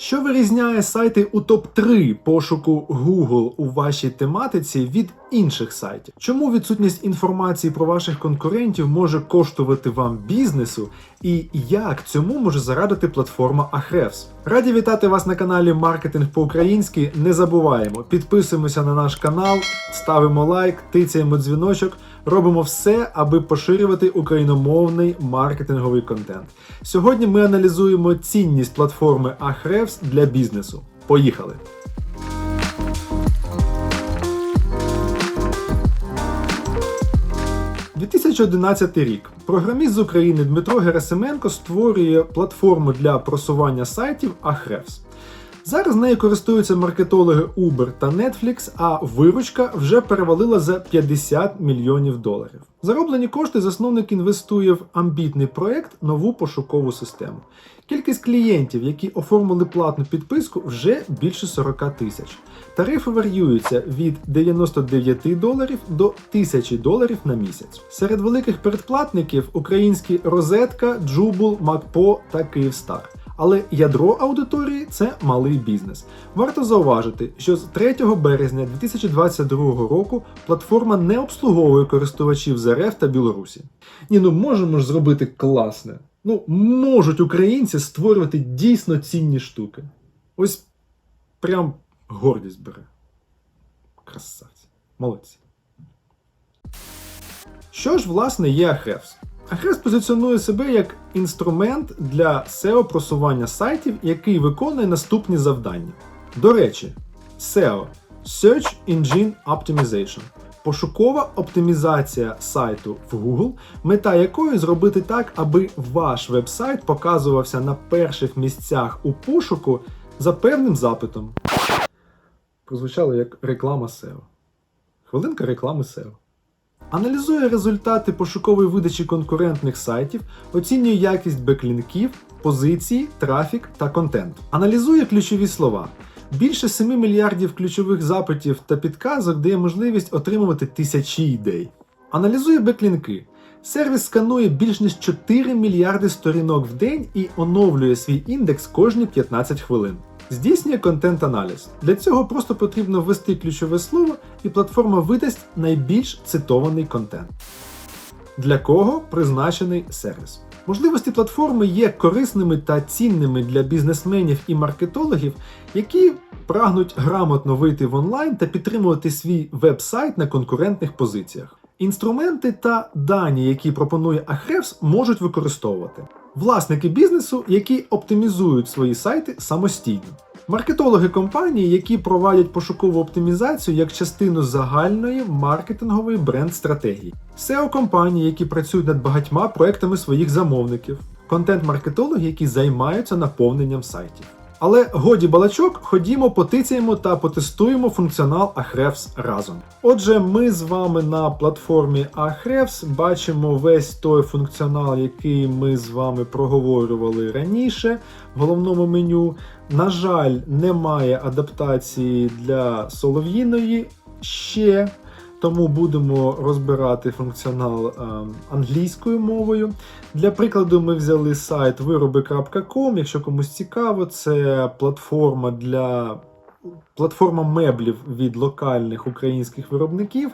Що вирізняє сайти у топ-3 пошуку Google у вашій тематиці від інших сайтів? Чому відсутність інформації про ваших конкурентів може коштувати вам бізнесу, і як цьому може зарадити платформа Ahrefs? Раді вітати вас на каналі Маркетинг по-українськи. Не забуваємо, підписуємося на наш канал, ставимо лайк, тицяємо дзвіночок. Робимо все, аби поширювати україномовний маркетинговий контент. Сьогодні ми аналізуємо цінність платформи Ahrefs для бізнесу. Поїхали! – 2011 рік. Програміст з України Дмитро Герасименко створює платформу для просування сайтів Ahrefs. Зараз нею користуються маркетологи Uber та Netflix, а виручка вже перевалила за 50 мільйонів доларів. Зароблені кошти засновник інвестує в амбітний проект нову пошукову систему. Кількість клієнтів, які оформили платну підписку, вже більше 40 тисяч. Тарифи варіюються від 99 доларів до 1000 доларів на місяць. Серед великих передплатників українські Розетка, Джубул, Макпо та Київстар. Але ядро аудиторії це малий бізнес. Варто зауважити, що з 3 березня 2022 року платформа не обслуговує користувачів з РФ та Білорусі. Ні, ну можемо ж зробити класне. Ну, можуть українці створювати дійсно цінні штуки. Ось прям гордість бере. Красавці. Молодці. Що ж, власне, є Ahrefs позиціонує себе як інструмент для SEO просування сайтів, який виконує наступні завдання. До речі, SEO Search Engine Optimization пошукова оптимізація сайту в Google, мета якої зробити так, аби ваш веб-сайт показувався на перших місцях у пошуку за певним запитом. Прозвучало як реклама SEO. Хвилинка реклами SEO. Аналізує результати пошукової видачі конкурентних сайтів, оцінює якість беклінків, позиції, трафік та контент. Аналізує ключові слова. Більше 7 мільярдів ключових запитів та підказок дає можливість отримувати тисячі ідей. Аналізує беклінки. Сервіс сканує більш ніж 4 мільярди сторінок в день і оновлює свій індекс кожні 15 хвилин. Здійснює контент-аналіз. Для цього просто потрібно ввести ключове слово, і платформа видасть найбільш цитований контент. Для кого призначений сервіс? Можливості платформи є корисними та цінними для бізнесменів і маркетологів, які прагнуть грамотно вийти в онлайн та підтримувати свій веб-сайт на конкурентних позиціях. Інструменти та дані, які пропонує Ahrefs, можуть використовувати власники бізнесу, які оптимізують свої сайти самостійно. Маркетологи компанії, які проводять пошукову оптимізацію як частину загальної маркетингової бренд-стратегії, SEO компанії, які працюють над багатьма проектами своїх замовників, контент-маркетологи, які займаються наповненням сайтів. Але годі балачок, ходімо, потицяємо та потестуємо функціонал Ahrefs разом. Отже, ми з вами на платформі Ahrefs бачимо весь той функціонал, який ми з вами проговорювали раніше в головному меню. На жаль, немає адаптації для солов'їної ще. Тому будемо розбирати функціонал е, англійською мовою. Для прикладу, ми взяли сайт вироби.com. Якщо комусь цікаво, це платформа для платформа меблів від локальних українських виробників.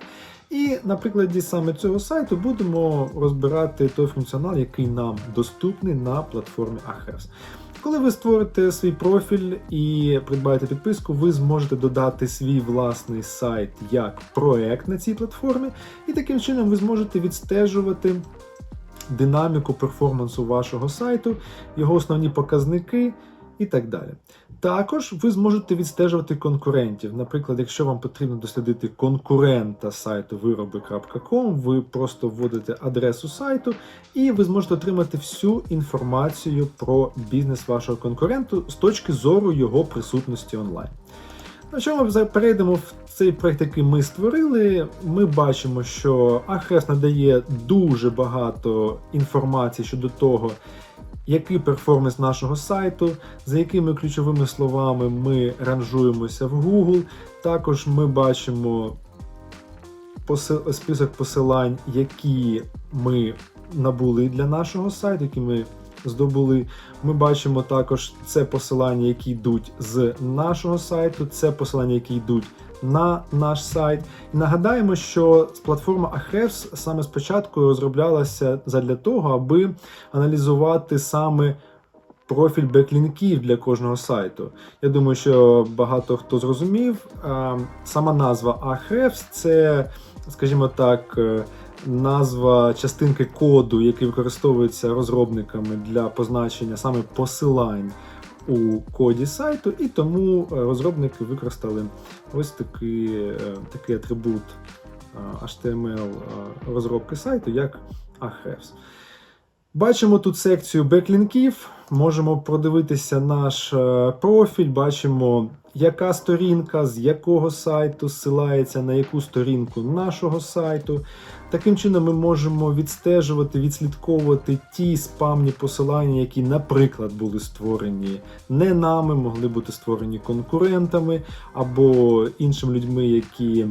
І на прикладі саме цього сайту будемо розбирати той функціонал, який нам доступний на платформі Ahrefs. Коли ви створите свій профіль і придбаєте підписку, ви зможете додати свій власний сайт як проект на цій платформі, і таким чином ви зможете відстежувати динаміку перформансу вашого сайту, його основні показники і так далі. Також ви зможете відстежувати конкурентів. Наприклад, якщо вам потрібно дослідити конкурента сайту вироби.com, ви просто вводите адресу сайту, і ви зможете отримати всю інформацію про бізнес вашого конкуренту з точки зору його присутності онлайн. На чому ми перейдемо в цей проект, який ми створили. Ми бачимо, що Ahrefs надає дуже багато інформації щодо того, який перформанс нашого сайту, за якими ключовими словами ми ранжуємося в Google. Також ми бачимо список посилань, які ми набули для нашого сайту, які ми здобули. Ми бачимо також це посилання, які йдуть з нашого сайту, це посилання, які йдуть на наш сайт. І нагадаємо, що платформа Ahrefs саме спочатку розроблялася задля того, аби аналізувати саме профіль беклінків для кожного сайту. Я думаю, що багато хто зрозумів. Сама назва Ahrefs – це, скажімо так, е, назва частинки коду, який використовується розробниками для позначення саме посилань у коді сайту, і тому е, розробники використали ось такий, е, такий атрибут е, HTML розробки сайту, як Ahrefs. Бачимо тут секцію беклінків, можемо продивитися наш профіль, бачимо, яка сторінка, з якого сайту зсилається на яку сторінку нашого сайту. Таким чином, ми можемо відстежувати, відслідковувати ті спамні посилання, які, наприклад, були створені не нами, могли бути створені конкурентами або іншими людьми, які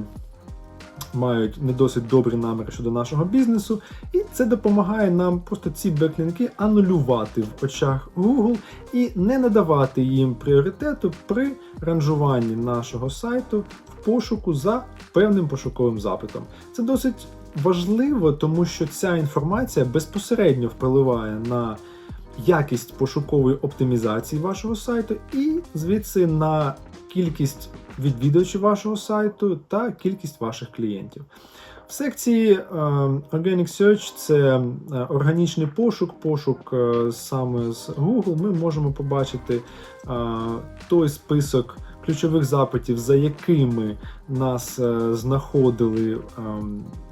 мають не досить добрі наміри щодо нашого бізнесу, і це допомагає нам просто ці беклінки анулювати в очах Google і не надавати їм пріоритету при ранжуванні нашого сайту в пошуку за певним пошуковим запитом. Це досить важливо, тому що ця інформація безпосередньо впливає на якість пошукової оптимізації вашого сайту і звідси на кількість відвідувачів вашого сайту та кількість ваших клієнтів. В секції е, Organic Search це е, органічний пошук, пошук е, саме з Google. Ми можемо побачити той список ключових запитів, за якими нас е, знаходили е,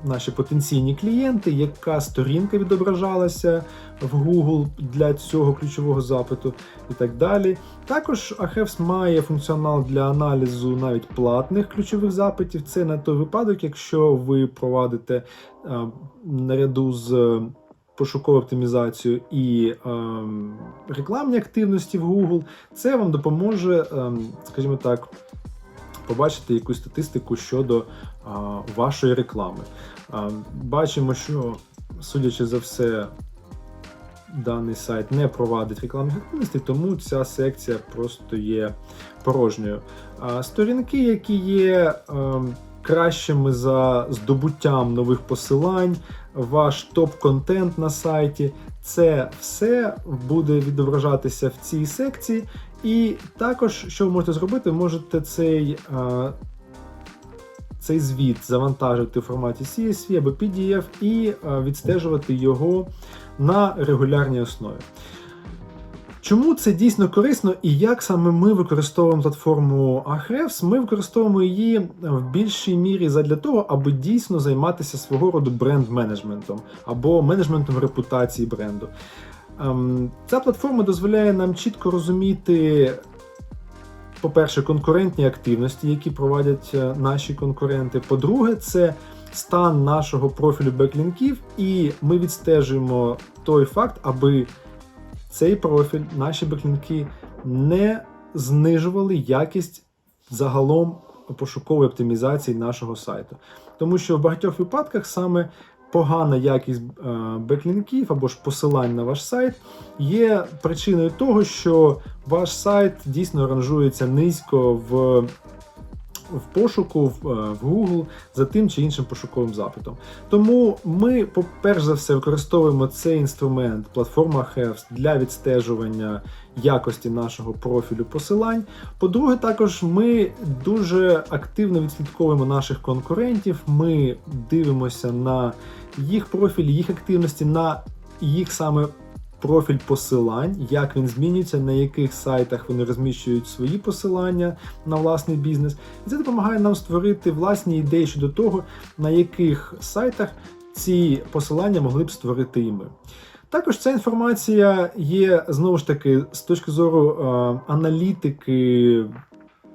наші потенційні клієнти, яка сторінка відображалася в Google для цього ключового запиту і так далі. Також Ahrefs має функціонал для аналізу навіть платних ключових запитів. Це на той випадок, якщо ви провадите е, наряду з пошуковою оптимізацією і е, рекламні активності в Google, це вам допоможе, е, скажімо так, побачити якусь статистику щодо е, вашої реклами. Е, бачимо, що, судячи за все, даний сайт не провадить рекламних активностей, тому ця секція просто є порожньою. Сторінки, які є е, кращими за здобуттям нових посилань, ваш топ-контент на сайті, це все буде відображатися в цій секції. І також, що ви можете зробити, можете цей. е, Цей звіт завантажити в форматі CSV або PDF і е, відстежувати його на регулярній основі. Чому це дійсно корисно і як саме ми використовуємо платформу Ahrefs? Ми використовуємо її в більшій мірі задля того, аби дійсно займатися свого роду бренд-менеджментом або менеджментом репутації бренду. Ем, Ця платформа дозволяє нам чітко розуміти, по-перше, конкурентні активності, які проводять е, наші конкуренти. По-друге, це стан нашого профілю беклінків, і ми відстежуємо той факт, аби цей профіль, наші беклінки не знижували якість загалом пошукової оптимізації нашого сайту. Тому що в багатьох випадках саме погана якість е, беклінків або ж посилань на ваш сайт є причиною того, що ваш сайт дійсно ранжується низько в. В пошуку в, е, Google за тим чи іншим пошуковим запитом. Тому ми, перш за все, використовуємо цей інструмент, платформа Ahrefs, для відстежування якості нашого профілю посилань. По-друге, також ми дуже активно відслідковуємо наших конкурентів. Ми дивимося на їх профіль, їх активності, на їх саме профіль посилань, як він змінюється, на яких сайтах вони розміщують свої посилання на власний бізнес. І це допомагає нам створити власні ідеї щодо того, на яких сайтах ці посилання могли б створити і ми. Також ця інформація є знову ж таки з точки зору е, аналітики,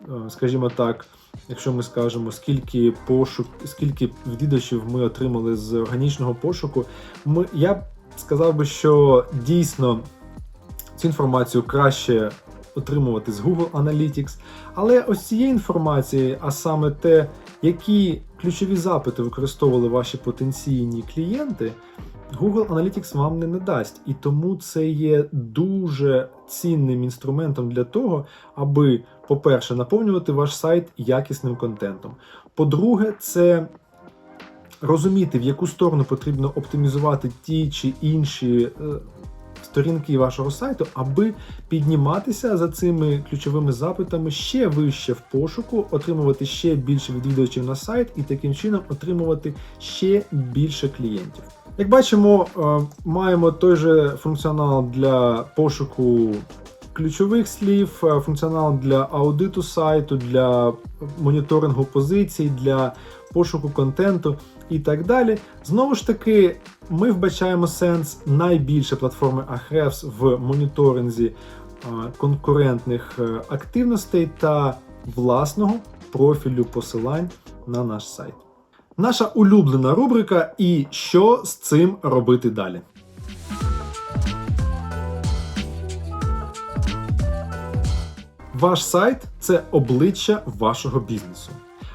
е, скажімо так, якщо ми скажемо, скільки пошук, скільки відвідувачів ми отримали з органічного пошуку, ми, я сказав би, що дійсно цю інформацію краще отримувати з Google Analytics. Але ось цієї інформації, а саме те, які ключові запити використовували ваші потенційні клієнти, Google Analytics вам не надасть, і тому це є дуже цінним інструментом для того, аби, по-перше, наповнювати ваш сайт якісним контентом. По-друге, це розуміти, в яку сторону потрібно оптимізувати ті чи інші е, сторінки вашого сайту, аби підніматися за цими ключовими запитами ще вище в пошуку, отримувати ще більше відвідувачів на сайт і таким чином отримувати ще більше клієнтів. Як бачимо, е, маємо той же функціонал для пошуку ключових слів, е, функціонал для аудиту сайту, для моніторингу позицій, для пошуку контенту і так далі. Знову ж таки, ми вбачаємо сенс найбільше платформи Ahrefs в моніторинзі е, конкурентних е, активностей та власного профілю посилань на наш сайт. Наша улюблена рубрика і що з цим робити далі. Ваш сайт це обличчя вашого бізнесу.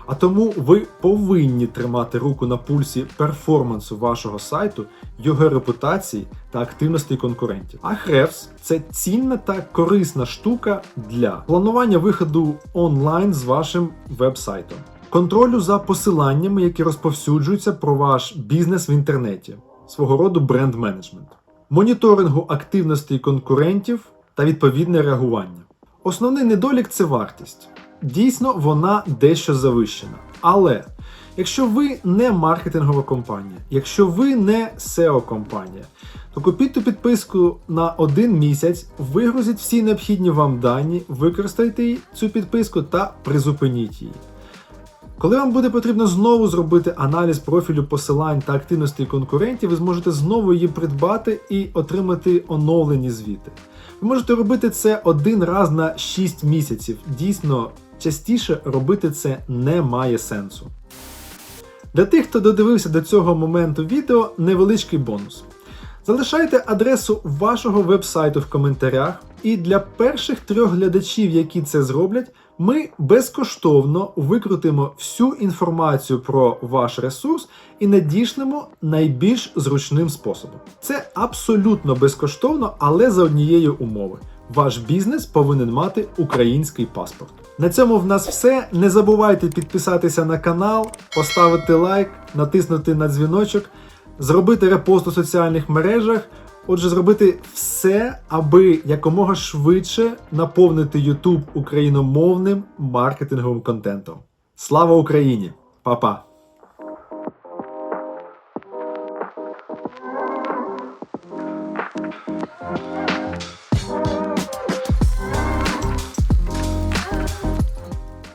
А тому ви повинні тримати руку на пульсі перформансу вашого сайту, його репутації та активності конкурентів. А Ahrefs – це цінна та корисна штука для планування виходу онлайн з вашим веб-сайтом, контролю за посиланнями, які розповсюджуються про ваш бізнес в інтернеті, свого роду бренд менеджмент, моніторингу активності конкурентів та відповідне реагування. Основний недолік це вартість. Дійсно, вона дещо завищена. Але якщо ви не маркетингова компанія, якщо ви не SEO-компанія, то купіть ту підписку на один місяць, вигрузіть всі необхідні вам дані, використайте цю підписку та призупиніть її. Коли вам буде потрібно знову зробити аналіз профілю посилань та активності конкурентів, ви зможете знову її придбати і отримати оновлені звіти. Ви можете робити це один раз на 6 місяців. Дійсно, частіше робити це не має сенсу. Для тих, хто додивився до цього моменту відео, невеличкий бонус. Залишайте адресу вашого веб-сайту в коментарях, і для перших трьох глядачів, які це зроблять, ми безкоштовно викрутимо всю інформацію про ваш ресурс і надішлемо найбільш зручним способом. Це абсолютно безкоштовно, але за однієї умови. Ваш бізнес повинен мати український паспорт. На цьому в нас все. Не забувайте підписатися на канал, поставити лайк, натиснути на дзвіночок, зробити репост у соціальних мережах. Отже, зробити все, аби якомога швидше наповнити YouTube україномовним маркетинговим контентом. Слава Україні! Па-па!